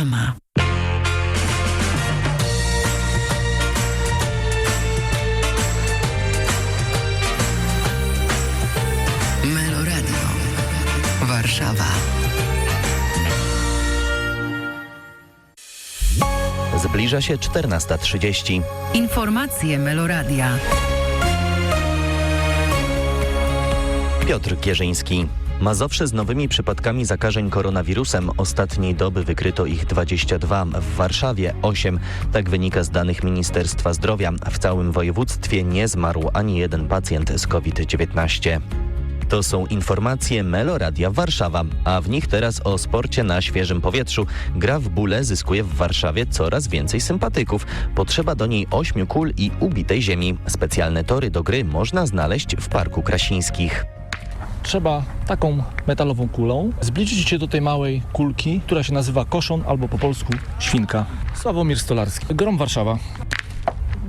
Adama. Meloradio. Warszawa. Zbliża się 14.30. Informacje Meloradia. Piotr Kierzyński. Mazowsze z nowymi przypadkami zakażeń koronawirusem. Ostatniej doby wykryto ich 22, w Warszawie 8. Tak wynika z danych Ministerstwa Zdrowia. W całym województwie nie zmarł ani jeden pacjent z COVID-19. To są informacje Meloradia Warszawa, a w nich teraz o sporcie na świeżym powietrzu. Gra w bóle zyskuje w Warszawie coraz więcej sympatyków. Potrzeba do niej ośmiu kul i ubitej ziemi. Specjalne tory do gry można znaleźć w Parku Krasińskich. Trzeba taką metalową kulą zbliżyć się do tej małej kulki, która się nazywa koszon albo po polsku świnka. Sławomir Stolarski, Grom Warszawa.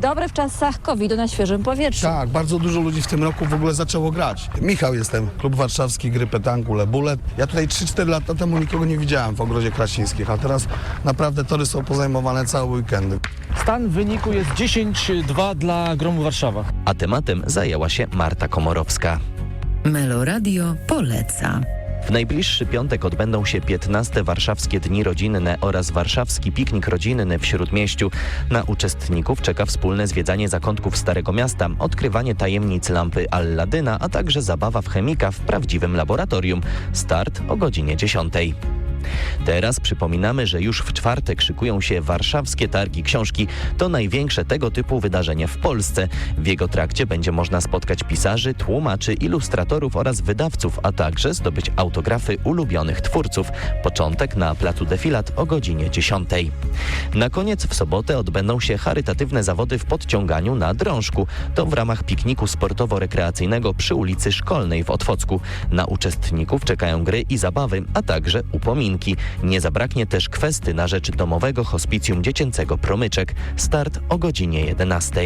Dobre w czasach COVID-u na świeżym powietrzu. Tak, bardzo dużo ludzi w tym roku w ogóle zaczęło grać. Michał jestem, klub warszawski gry petanku Lebule. Ja tutaj 3-4 lata temu nikogo nie widziałem w ogrodzie Krasińskich, a teraz naprawdę tory są pozajmowane całe weekendy. Stan wyniku jest 10-2 dla Gromu Warszawa. A tematem zajęła się Marta Komorowska. Meloradio poleca. W najbliższy piątek odbędą się 15 warszawskie dni rodzinne oraz warszawski piknik rodzinny w Śródmieściu. Na uczestników czeka wspólne zwiedzanie zakątków Starego Miasta, odkrywanie tajemnic lampy Alladyna, a także zabawa w chemika w prawdziwym laboratorium. Start o godzinie 10. Teraz przypominamy, że już w czwartek szykują się warszawskie targi książki. To największe tego typu wydarzenie w Polsce. W jego trakcie będzie można spotkać pisarzy, tłumaczy, ilustratorów oraz wydawców, a także zdobyć autografy ulubionych twórców. Początek na placu Defilat o godzinie 10. Na koniec w sobotę odbędą się charytatywne zawody w podciąganiu na drążku. To w ramach pikniku sportowo-rekreacyjnego przy ulicy Szkolnej w Otwocku. Na uczestników czekają gry i zabawy, a także upominki. Nie zabraknie też kwesty na rzecz domowego hospicjum dziecięcego Promyczek. Start o godzinie 11.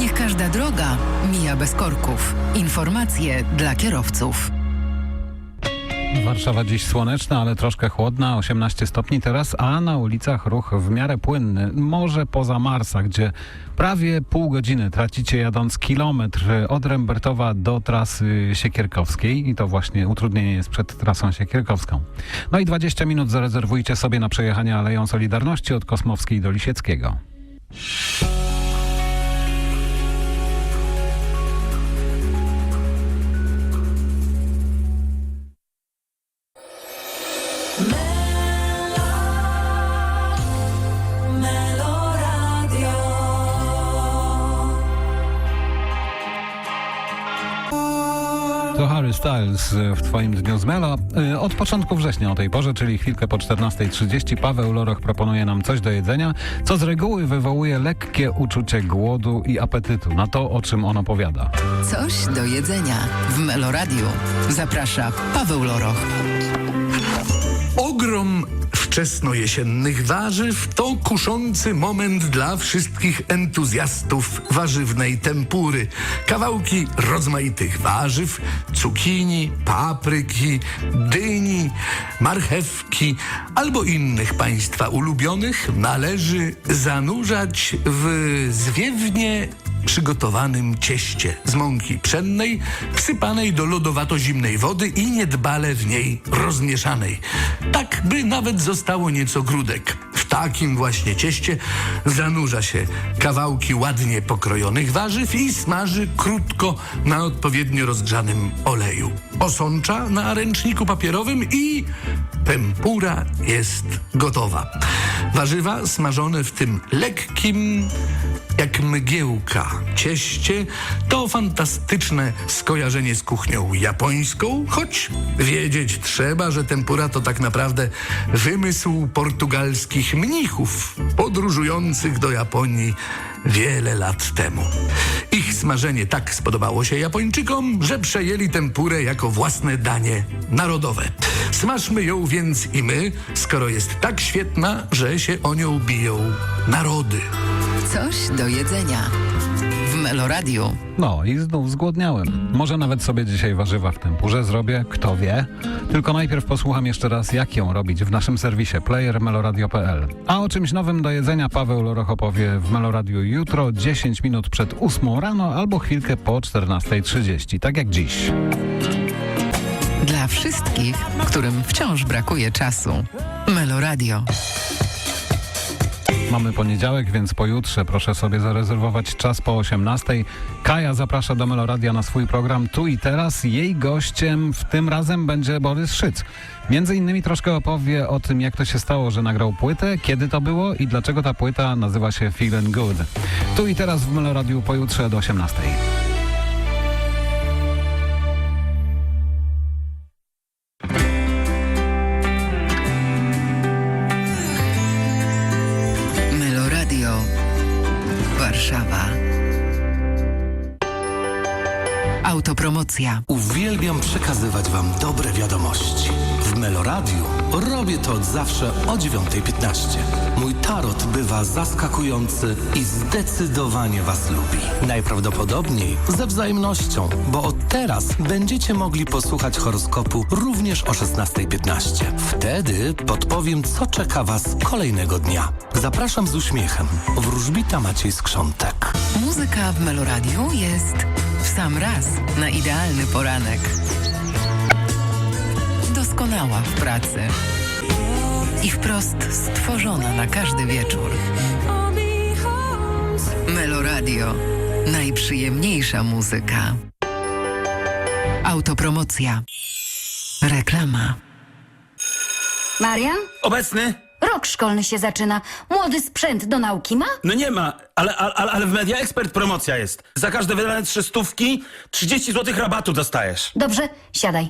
Niech każda droga mija bez korków. Informacje dla kierowców. Warszawa dziś słoneczna, ale troszkę chłodna, 18 stopni teraz, a na ulicach ruch w miarę płynny. Może poza Marsa, gdzie prawie pół godziny tracicie jadąc kilometr od Rembertowa do trasy Siekierkowskiej i to właśnie utrudnienie jest przed trasą Siekierkowską. No i 20 minut zarezerwujcie sobie na przejechanie Aleją Solidarności od Kosmowskiej do Lisieckiego. Styles w Twoim dniu z Melo. Y, Od początku września o tej porze, czyli chwilkę po 14.30 Paweł Loroch proponuje nam coś do jedzenia, co z reguły wywołuje lekkie uczucie głodu i apetytu na to, o czym on opowiada. Coś do jedzenia w Meloradiu. Zaprasza Paweł Loroch. Wczesnojesiennych warzyw to kuszący moment dla wszystkich entuzjastów warzywnej tempury. Kawałki rozmaitych warzyw, cukinii, papryki, dyni, marchewki albo innych państwa ulubionych należy zanurzać w zwiewnie przygotowanym cieście z mąki pszennej, wsypanej do lodowato-zimnej wody i niedbale w niej rozmieszanej. Tak, by nawet zostało nieco grudek. W takim właśnie cieście zanurza się kawałki ładnie pokrojonych warzyw i smaży krótko na odpowiednio rozgrzanym oleju. Osącza na ręczniku papierowym i tempura jest gotowa. Warzywa smażone w tym lekkim jak mgiełka cieście to fantastyczne skojarzenie z kuchnią japońską, choć wiedzieć trzeba, że tempura to tak naprawdę wymysł portugalskich mnichów podróżujących do Japonii wiele lat temu. Ich smażenie tak spodobało się Japończykom, że przejęli tempurę jako własne danie narodowe. Smażmy ją więc i my, skoro jest tak świetna, że się o nią biją narody. Coś do jedzenia w Meloradiu. No i znów zgłodniałem. Może nawet sobie dzisiaj warzywa w tempurze zrobię, kto wie. Tylko najpierw posłucham jeszcze raz, jak ją robić w naszym serwisie playermeloradio.pl. A o czymś nowym do jedzenia Paweł Loroch opowie w Meloradiu jutro, 10 minut przed 8 rano albo chwilkę po 14.30, tak jak dziś. Dla wszystkich, którym wciąż brakuje czasu. Meloradio. Mamy poniedziałek, więc pojutrze proszę sobie zarezerwować czas po 18. Kaja zaprasza do Meloradia na swój program Tu i Teraz. Jej gościem w tym razem będzie Borys Szyc. Między innymi troszkę opowie o tym, jak to się stało, że nagrał płytę, kiedy to było i dlaczego ta płyta nazywa się Feeling Good. Tu i Teraz w Meloradiu pojutrze do 18. Uwielbiam przekazywać Wam dobre wiadomości. W Meloradiu robię to od zawsze o 9.15. Mój tarot bywa zaskakujący i zdecydowanie Was lubi. Najprawdopodobniej ze wzajemnością, bo od teraz będziecie mogli posłuchać horoskopu również o 16.15. Wtedy podpowiem, co czeka Was kolejnego dnia. Zapraszam z uśmiechem. Wróżbita Maciej Skrzątek. Muzyka w Meloradiu jest w sam raz na idealny poranek. Doskonała w pracy i wprost stworzona na każdy wieczór. Meloradio. Najprzyjemniejsza muzyka. Autopromocja. Reklama. Marian? Obecny? Rok szkolny się zaczyna. Młody sprzęt do nauki ma? No nie ma, ale, ale, ale w Media Expert promocja jest. Za każde wydane trzy stówki 30 zł rabatu dostajesz. Dobrze, siadaj.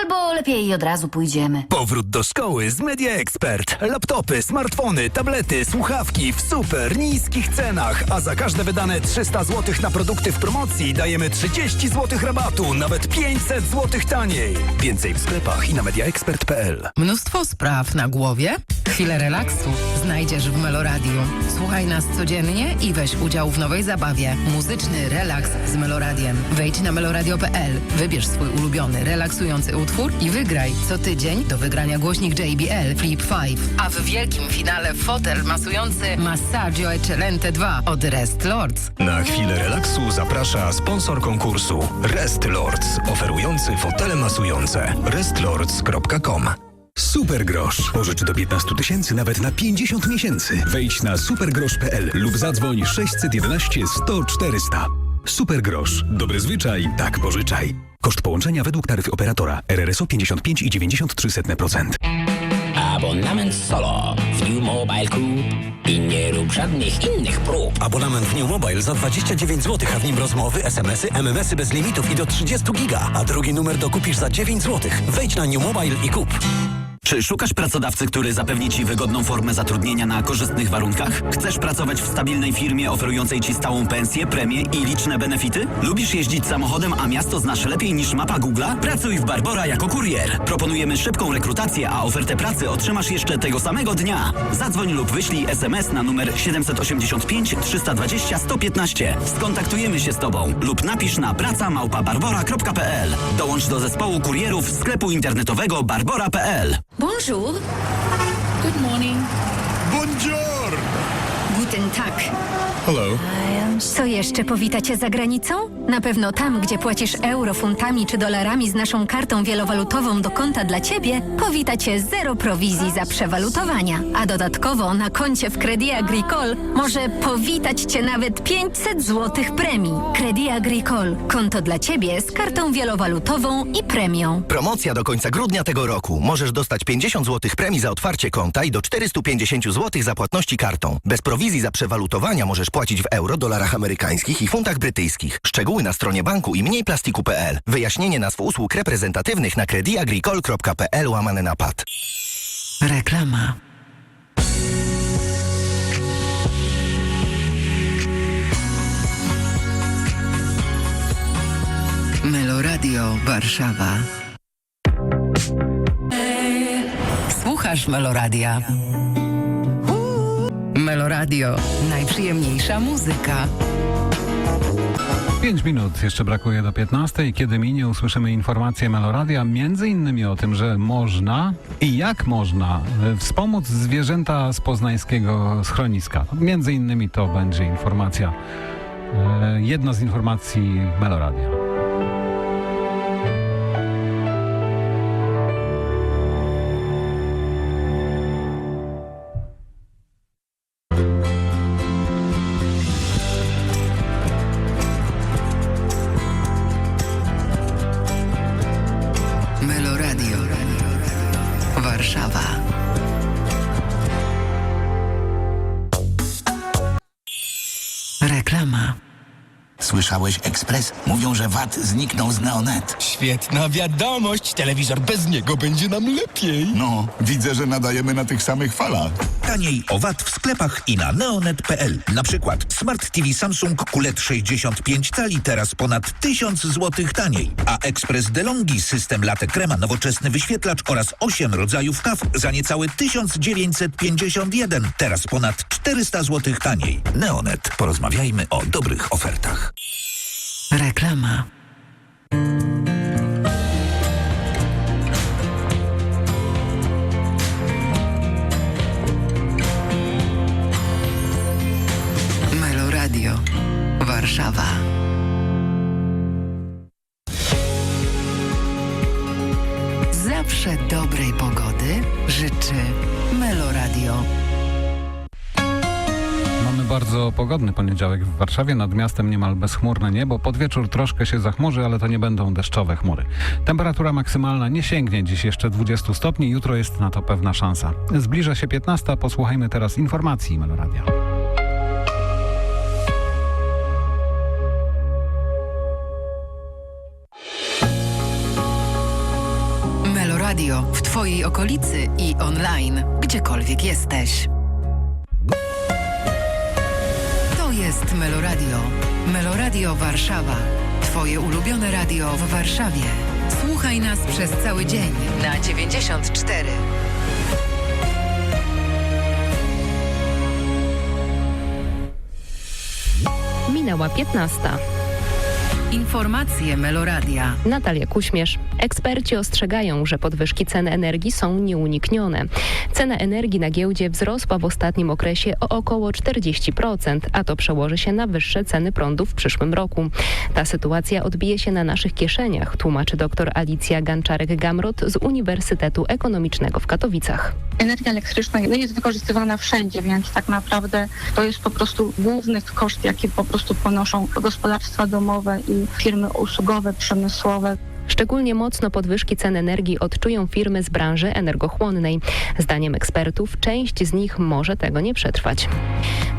Albo lepiej od razu pójdziemy. Powrót do szkoły z Media Expert. Laptopy, smartfony, tablety, słuchawki w super niskich cenach. A za każde wydane 300 zł na produkty w promocji dajemy 30 zł rabatu, nawet 500 zł taniej. Więcej w sklepach i na mediaexpert.pl. Mnóstwo spraw na głowie? Chwilę relaksu znajdziesz w Meloradiu. Słuchaj nas codziennie i weź udział w nowej zabawie. Muzyczny relaks z Meloradiem. Wejdź na meloradio.pl, wybierz swój ulubiony, relaksujący utwór i wygraj. Co tydzień do wygrania głośnik JBL Flip 5. A w wielkim finale fotel masujący Massaggio Eccellente 2 od Rest Lords. Na chwilę relaksu zaprasza sponsor konkursu Rest Lords, oferujący fotele masujące. restlords.com Super grosz. Pożycz do 15 tysięcy nawet na 50 miesięcy. Wejdź na supergrosz.pl lub zadzwoń 611 100 400. Super grosz. Dobry zwyczaj, tak pożyczaj. Koszt połączenia według taryfy operatora. RRSO 55 i 93%. Abonament solo w New Mobile Q i nie rób żadnych innych prób. Abonament w New Mobile za 29 zł, a w nim rozmowy, smsy, MMSy bez limitów i do 30 giga. A drugi numer dokupisz za 9 zł. Wejdź na New Mobile i kup. Czy szukasz pracodawcy, który zapewni Ci wygodną formę zatrudnienia na korzystnych warunkach? Chcesz pracować w stabilnej firmie oferującej Ci stałą pensję, premie i liczne benefity? Lubisz jeździć samochodem, a miasto znasz lepiej niż mapa Google'a? Pracuj w Barbora jako kurier. Proponujemy szybką rekrutację, a ofertę pracy otrzymasz jeszcze tego samego dnia. Zadzwoń lub wyślij SMS na numer 785 320 115. Skontaktujemy się z Tobą lub napisz na praca.małpa-barbora.pl. Dołącz do zespołu kurierów sklepu internetowego barbora.pl. Bonjour. Good morning. Guten Tag. Hello. Co jeszcze powita cię za granicą? Na pewno tam, gdzie płacisz euro, funtami czy dolarami z naszą kartą wielowalutową do konta dla ciebie, powita cię zero prowizji za przewalutowania. A dodatkowo na koncie w Credit Agricole może powitać cię nawet 500 zł premii. Credit Agricole. Konto dla ciebie z kartą wielowalutową i premią. Promocja do końca grudnia tego roku. Możesz dostać 50 zł premii za otwarcie konta i do 450 zł za płatności kartą. Bez prowizji za przewalutowania możesz płacić w euro, dolarach amerykańskich i funtach brytyjskich. Szczegóły na stronie banku i mniejplastiku.pl. Wyjaśnienie nazw usług reprezentatywnych na crediagricole.pl łamane na pad. Reklama. Meloradio Warszawa. Słuchasz Meloradia. Meloradio. Najprzyjemniejsza muzyka. 5 minut jeszcze brakuje do 15, kiedy minie usłyszymy informację Meloradia, między innymi o tym, że można i jak można e, wspomóc zwierzęta z poznańskiego schroniska. Między innymi to będzie informacja, e, jedna z informacji Meloradia. Ekspres? Mówią, że VAT zniknął z Neonet. Świetna wiadomość, telewizor bez niego będzie nam lepiej. No, widzę, że nadajemy na tych samych falach. Taniej o VAT w sklepach i na neonet.pl. Na przykład Smart TV Samsung QLED 65 cali teraz ponad 1000 zł taniej, a Express DeLonghi system latte krema, nowoczesny wyświetlacz oraz 8 rodzajów kaw za niecałe 1951 teraz ponad 400 zł taniej. Neonet. Porozmawiajmy o dobrych ofertach. Reklama. Meloradio. Warszawa. Zawsze dobrej pogody życzy Meloradio. Bardzo pogodny poniedziałek w Warszawie, nad miastem niemal bezchmurne niebo. Pod wieczór troszkę się zachmurzy, ale to nie będą deszczowe chmury. Temperatura maksymalna nie sięgnie dziś jeszcze 20 stopni, jutro jest na to pewna szansa. Zbliża się 15, posłuchajmy teraz informacji Meloradia. Meloradio w Twojej okolicy i online, gdziekolwiek jesteś. Jest Meloradio. Meloradio Warszawa. Twoje ulubione radio w Warszawie. Słuchaj nas przez cały dzień na 94. Minęła 15. Informacje Meloradia. Natalia Kuśmierz. Eksperci ostrzegają, że podwyżki cen energii są nieuniknione. Cena energii na giełdzie wzrosła w ostatnim okresie o około 40%, a to przełoży się na wyższe ceny prądu w przyszłym roku. Ta sytuacja odbije się na naszych kieszeniach, tłumaczy dr Alicja Ganczarek-Gamrot z Uniwersytetu Ekonomicznego w Katowicach. Energia elektryczna jest wykorzystywana wszędzie, więc tak naprawdę to jest po prostu główny koszt, jaki po prostu ponoszą gospodarstwa domowe i firmy usługowe, przemysłowe. Szczególnie mocno podwyżki cen energii odczują firmy z branży energochłonnej. Zdaniem ekspertów część z nich może tego nie przetrwać.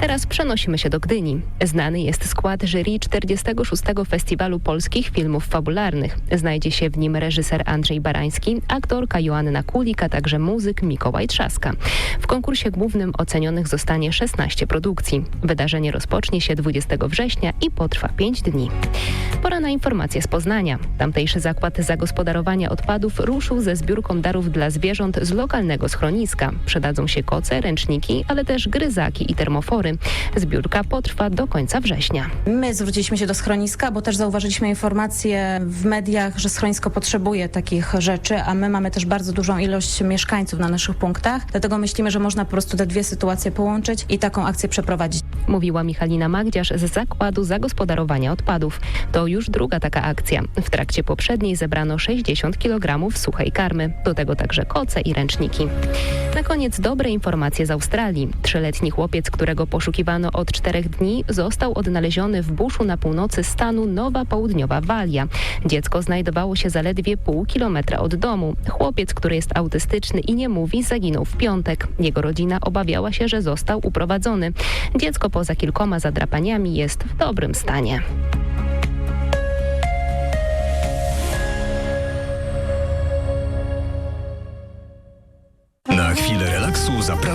Teraz przenosimy się do Gdyni. Znany jest skład jury 46. Festiwalu Polskich Filmów Fabularnych. Znajdzie się w nim reżyser Andrzej Barański, aktorka Joanna Kulik, a także muzyk Mikołaj Trzaska. W konkursie głównym ocenionych zostanie 16 produkcji. Wydarzenie rozpocznie się 20 września i potrwa 5 dni. Pora na informacje z Poznania. Tamtejszy zakład zagospodarowania odpadów ruszył ze zbiórką darów dla zwierząt z lokalnego schroniska. Przydadzą się koce, ręczniki, ale też gryzaki i termofory. Zbiórka potrwa do końca września. My zwróciliśmy się do schroniska, bo też zauważyliśmy informacje w mediach, że schronisko potrzebuje takich rzeczy, a my mamy też bardzo dużą ilość mieszkańców na naszych punktach. Dlatego myślimy, że można po prostu te dwie sytuacje połączyć i taką akcję przeprowadzić. Mówiła Michalina Magdziarz z Zakładu Zagospodarowania Odpadów. To już druga taka akcja. W trakcie poprzedniej zebrano 60 kg suchej karmy, do tego także koce i ręczniki. Na koniec dobre informacje z Australii. Trzyletni chłopiec, którego poszukiwano od czterech dni, został odnaleziony w buszu na północy stanu Nowa Południowa Walia. Dziecko znajdowało się zaledwie pół kilometra od domu. Chłopiec, który jest autystyczny i nie mówi, zaginął w piątek. Jego rodzina obawiała się, że został uprowadzony. Dziecko poza kilkoma zadrapaniami jest w dobrym stanie.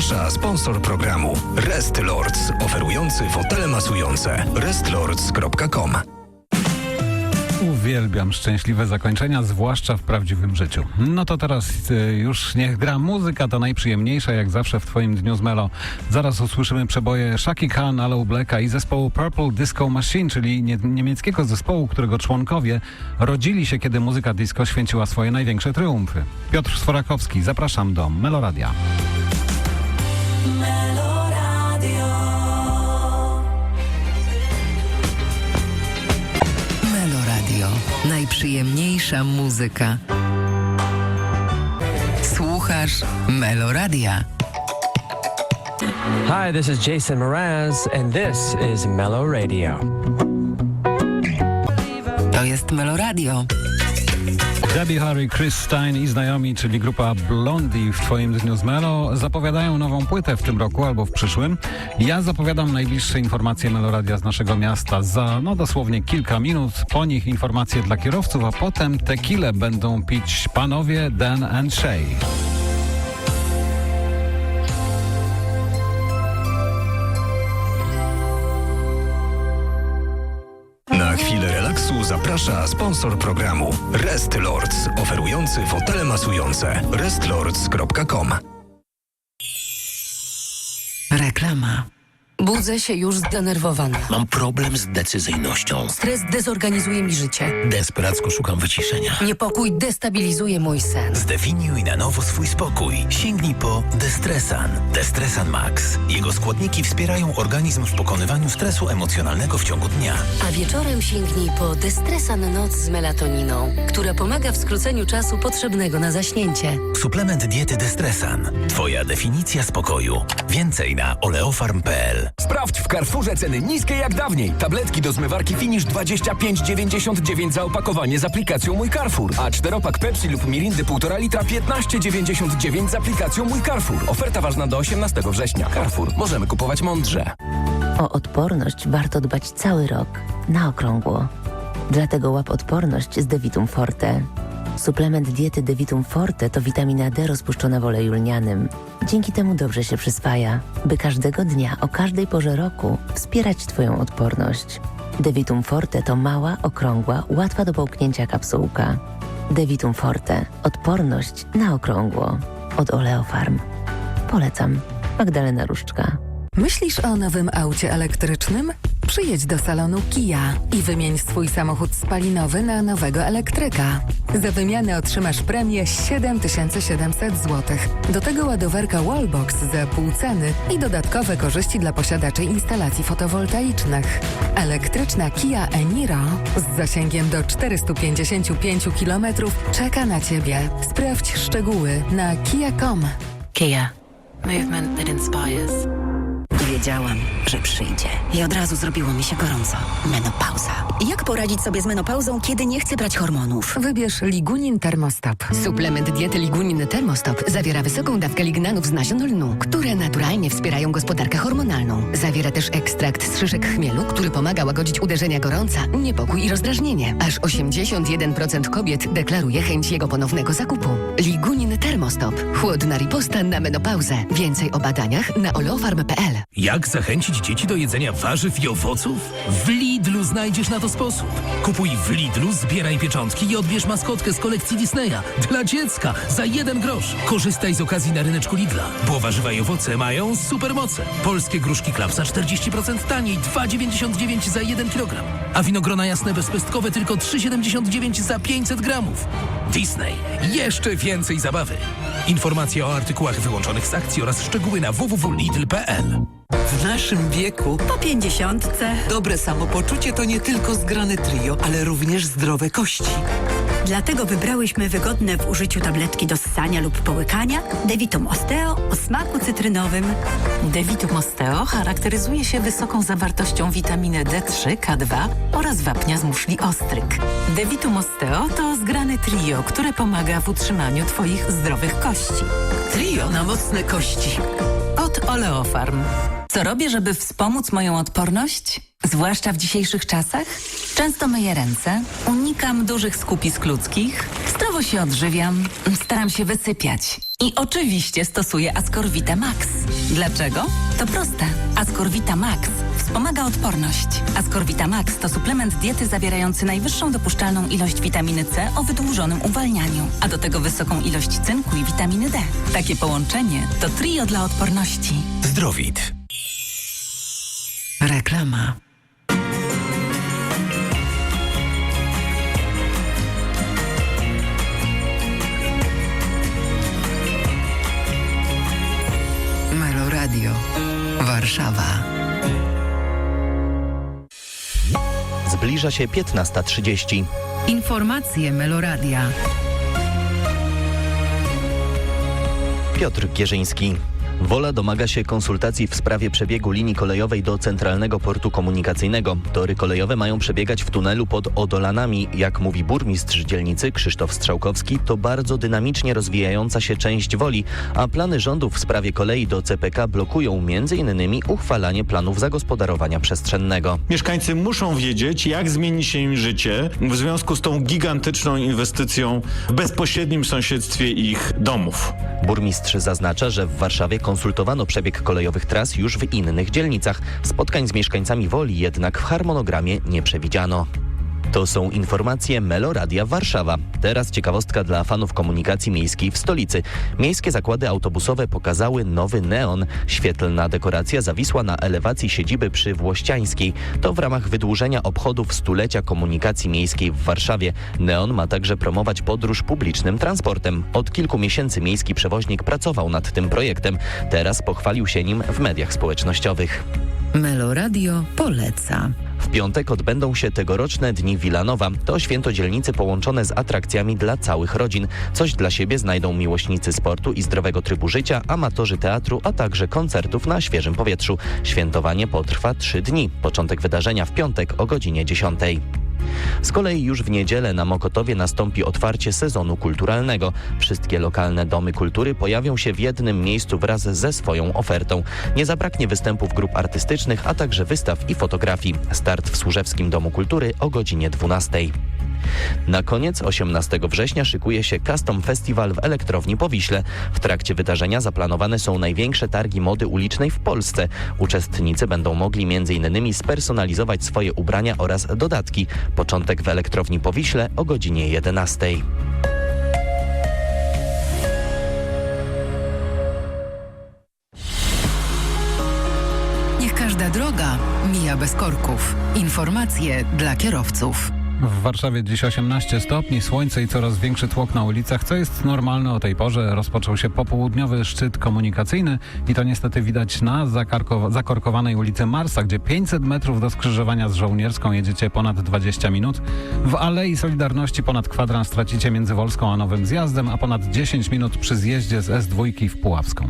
Zaprasza sponsor programu Rest Lords, oferujący fotele masujące. restlords.com Uwielbiam szczęśliwe zakończenia, zwłaszcza w prawdziwym życiu. No to teraz y, już niech gra muzyka, ta najprzyjemniejsza, jak zawsze w Twoim dniu z Melo. Zaraz usłyszymy przeboje Shaki Khan, Aloe Blacka i zespołu Purple Disco Machine, czyli nie, niemieckiego zespołu, którego członkowie rodzili się, kiedy muzyka disco święciła swoje największe triumfy. Piotr Sforakowski, zapraszam do Meloradia. Meloradio. Najprzyjemniejsza muzyka. Słuchasz Meloradia. Hi, this is Jason Mraz, and this is Mellow Radio. To jest Meloradio. Debbie Harry, Chris Stein i znajomi, czyli grupa Blondie w Twoim dniu z Melo zapowiadają nową płytę w tym roku albo w przyszłym. Ja zapowiadam najbliższe informacje Meloradia z naszego miasta za no dosłownie kilka minut. Po nich informacje dla kierowców, a potem tequilę będą pić panowie Dan and Shay. Na chwilę relaksu zaprasza sponsor programu Rest Lords, oferujący fotele masujące. restlords.com Reklama. Budzę się już zdenerwowana. Mam problem z decyzyjnością. Stres dezorganizuje mi życie. Desperacko szukam wyciszenia. Niepokój destabilizuje mój sen. Zdefiniuj na nowo swój spokój. Sięgnij po Destresan. Destresan Max. Jego składniki wspierają organizm w pokonywaniu stresu emocjonalnego w ciągu dnia. A wieczorem sięgnij po Destresan Noc z melatoniną, która pomaga w skróceniu czasu potrzebnego na zaśnięcie. Suplement diety Destresan. Twoja definicja spokoju. Więcej na oleofarm.pl. Sprawdź w Carrefourze ceny niskie jak dawniej. Tabletki do zmywarki Finish 25,99 za opakowanie z aplikacją Mój Carrefour. A czteropak Pepsi lub Mirindy 1,5 litra 15,99 z aplikacją Mój Carrefour. Oferta ważna do 18 września. Carrefour. Możemy kupować mądrze. O odporność warto dbać cały rok, na okrągło. Dlatego łap odporność z Devitum Forte. Suplement diety Devitum Forte to witamina D rozpuszczona w oleju lnianym. Dzięki temu dobrze się przyswaja, by każdego dnia o każdej porze roku wspierać Twoją odporność. Devitum Forte to mała, okrągła, łatwa do połknięcia kapsułka. Devitum Forte. Odporność na okrągło. Od Oleofarm. Polecam. Magdalena Różczka. Myślisz o nowym aucie elektrycznym? Przyjedź do salonu Kia i wymień swój samochód spalinowy na nowego elektryka. Za wymianę otrzymasz premię 7700 zł. Do tego ładowarka Wallbox za pół ceny i dodatkowe korzyści dla posiadaczy instalacji fotowoltaicznych. Elektryczna Kia Eniro z zasięgiem do 455 km czeka na Ciebie. Sprawdź szczegóły na kia.com. Kia. Movement that inspires. Wiedziałam, że przyjdzie. I od razu zrobiło mi się gorąco. Menopauza. Jak poradzić sobie z menopauzą, kiedy nie chcę brać hormonów? Wybierz Ligunin Termostop. Suplement diety Ligunin Termostop zawiera wysoką dawkę lignanów z nasion lnu, które naturalnie wspierają gospodarkę hormonalną. Zawiera też ekstrakt z szyszek chmielu, który pomaga łagodzić uderzenia gorąca, niepokój i rozdrażnienie. Aż 81% kobiet deklaruje chęć jego ponownego zakupu. Ligunin Termostop. Chłodna riposta na menopauzę. Więcej o badaniach na oleofarm.pl. Jak zachęcić dzieci do jedzenia warzyw i owoców? W Lidlu znajdziesz na to sposób. Kupuj w Lidlu, zbieraj pieczątki i odbierz maskotkę z kolekcji Disneya dla dziecka za jeden grosz. Korzystaj z okazji na ryneczku Lidla, bo warzywa i owoce mają supermoce. Polskie gruszki klapsa 40% taniej, 2,99 za 1 kg. A winogrona jasne bezpestkowe tylko 3,79 za 500 gramów. Disney. Jeszcze więcej zabawy. Informacje o artykułach wyłączonych z akcji oraz szczegóły na www.lidl.pl. W naszym wieku, po pięćdziesiątce, dobre samopoczucie to nie tylko zgrane trio, ale również zdrowe kości. Dlatego wybrałyśmy wygodne w użyciu tabletki do ssania lub połykania Devitum Osteo o smaku cytrynowym. Devitum Osteo charakteryzuje się wysoką zawartością witaminy D3, K2 oraz wapnia z muszli ostryg. Devitum Osteo to zgrane trio, które pomaga w utrzymaniu Twoich zdrowych kości. Trio na mocne kości. Od Oleofarm. Co robię, żeby wspomóc moją odporność? Zwłaszcza w dzisiejszych czasach? Często myję ręce, unikam dużych skupisk ludzkich, zdrowo się odżywiam, staram się wysypiać. I oczywiście stosuję Ascorvita Max. Dlaczego? To proste. Ascorvita Max wspomaga odporność. Ascorvita Max to suplement diety zawierający najwyższą dopuszczalną ilość witaminy C o wydłużonym uwalnianiu, a do tego wysoką ilość cynku i witaminy D. Takie połączenie to trio dla odporności. Zdrowit. Reklama. Melo Radio. Warszawa. Zbliża się 15.30. Informacje Meloradia. Piotr Gierzyński. Wola domaga się konsultacji w sprawie przebiegu linii kolejowej do Centralnego Portu Komunikacyjnego. Tory kolejowe mają przebiegać w tunelu pod Odolanami. Jak mówi burmistrz dzielnicy Krzysztof Strzałkowski, to bardzo dynamicznie rozwijająca się część Woli, a plany rządu w sprawie kolei do CPK blokują m.in. uchwalanie planów zagospodarowania przestrzennego. Mieszkańcy muszą wiedzieć, jak zmieni się im życie w związku z tą gigantyczną inwestycją w bezpośrednim sąsiedztwie ich domów. Burmistrz zaznacza, że w Warszawie konsultowano przebieg kolejowych tras już w innych dzielnicach. Spotkań z mieszkańcami Woli jednak w harmonogramie nie przewidziano. To są informacje Meloradia Warszawa. Teraz ciekawostka dla fanów komunikacji miejskiej w stolicy. Miejskie zakłady autobusowe pokazały nowy neon. Świetlna dekoracja zawisła na elewacji siedziby przy Włościańskiej. To w ramach wydłużenia obchodów stulecia komunikacji miejskiej w Warszawie. Neon ma także promować podróż publicznym transportem. Od kilku miesięcy miejski przewoźnik pracował nad tym projektem. Teraz pochwalił się nim w mediach społecznościowych. Meloradio poleca. W piątek odbędą się tegoroczne Dni Wilanowa. To święto dzielnicy połączone z atrakcjami dla całych rodzin. Coś dla siebie znajdą miłośnicy sportu i zdrowego trybu życia, amatorzy teatru, a także koncertów na świeżym powietrzu. Świętowanie potrwa trzy dni. Początek wydarzenia w piątek o godzinie 10. Z kolei już w niedzielę na Mokotowie nastąpi otwarcie sezonu kulturalnego. Wszystkie lokalne domy kultury pojawią się w jednym miejscu wraz ze swoją ofertą. Nie zabraknie występów grup artystycznych, a także wystaw i fotografii. Start w Służewskim Domu Kultury o godzinie 12. Na koniec 18 września szykuje się Custom Festival w Elektrowni Powiśle. W trakcie wydarzenia zaplanowane są największe targi mody ulicznej w Polsce. Uczestnicy będą mogli m.in. spersonalizować swoje ubrania oraz dodatki. Początek w Elektrowni Powiśle o godzinie 11. Niech każda droga mija bez korków. Informacje dla kierowców. W Warszawie dziś 18 stopni, słońce i coraz większy tłok na ulicach, co jest normalne o tej porze. Rozpoczął się popołudniowy szczyt komunikacyjny i to niestety widać na zakorkowanej ulicy Marsa, gdzie 500 metrów do skrzyżowania z Żołnierską jedziecie ponad 20 minut. W Alei Solidarności ponad kwadrans tracicie między Wolską a Nowym Zjazdem, a ponad 10 minut przy zjeździe z S2 w Puławską.